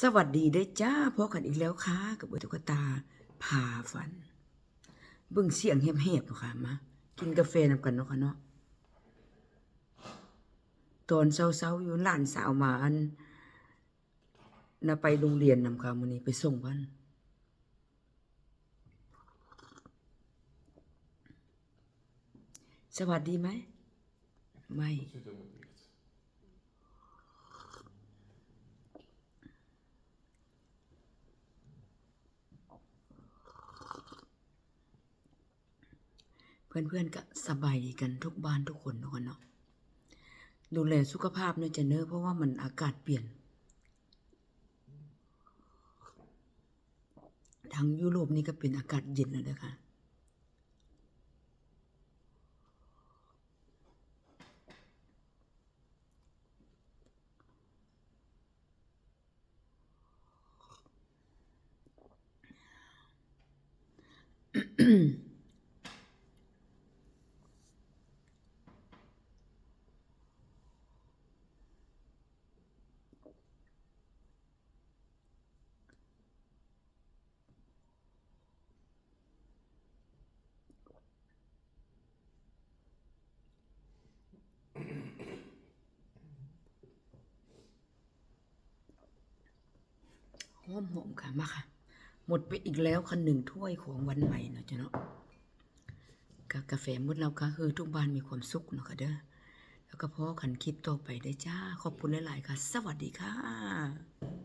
สวัสดีเด้จ้าพบกันอีกแล้วค่ะ กับเบตุ๊กตาพาฝัน เบิ่งเสียงเห็บๆเนาะค่ะมากินกาแฟนำกันเนาะค่ะเนาะตอนเช้าๆอยู่หลานสาวมาอันน่ะไปโรงเรียนนำค่ะมื้อนี้ไปส่งเพิ่นสวัสดีไหม ไม่ เพื่อนๆก็สบายดีกันทุกบ้านทุกคนทุกคนเนาะดูแลสุขภาพเนาะจะเนอะเพราะว่ามันอากาศเปลี่ยน ทางยุโรปนี่ก็เป็นอากาศเย็นแล้วนะคะ หอมหอมค่ะมาค่ะ หมดไปอีกแล้วคันหนึ่งถ้วยของวันใหม่เนาะจ้ะเนาะกากาแฟมดเราค่ะคือทุกบ้านมีความสุขเนาะค่ะเด้อแล้วก็พอขันคลิปต่อไปได้จ้า ขอบคุณหลาย ๆ ค่ะ สวัสดีค่ะ